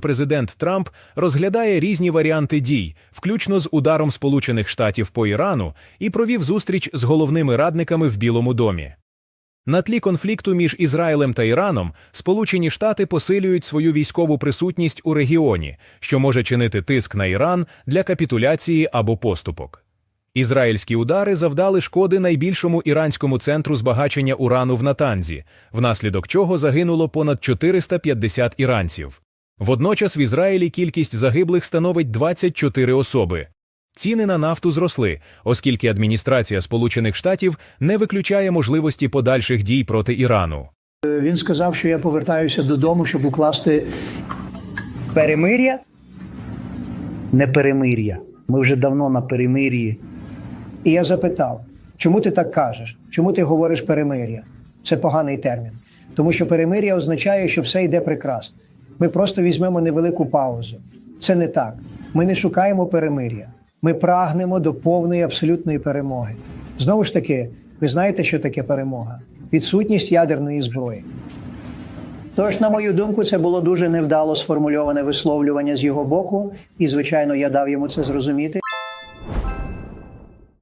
Президент Трамп розглядає різні варіанти дій, включно з ударом Сполучених Штатів по Ірану, і провів зустріч з головними радниками в Білому домі. На тлі конфлікту між Ізраїлем та Іраном Сполучені Штати посилюють свою військову присутність у регіоні, що може чинити тиск на Іран для капітуляції або поступок. Ізраїльські удари завдали шкоди найбільшому іранському центру збагачення урану в Натанзі, внаслідок чого загинуло понад 450 іранців. Водночас в Ізраїлі кількість загиблих становить 24 особи. Ціни на нафту зросли, оскільки адміністрація Сполучених Штатів не виключає можливості подальших дій проти Ірану. Він сказав, що я повертаюся додому, щоб укласти перемир'я. Не перемир'я. Ми вже давно на перемир'ї. І я запитав, чому ти так кажеш? Чому ти говориш перемир'я? Це поганий термін. Тому що перемир'я означає, що все йде прекрасно. Ми просто візьмемо невелику паузу. Це не так. Ми не шукаємо перемир'я. Ми прагнемо до повної абсолютної перемоги. Знову ж таки, ви знаєте, що таке перемога? Відсутність ядерної зброї. Тож, на мою думку, це було дуже невдало сформульоване висловлювання з його боку, і, звичайно, я дав йому це зрозуміти.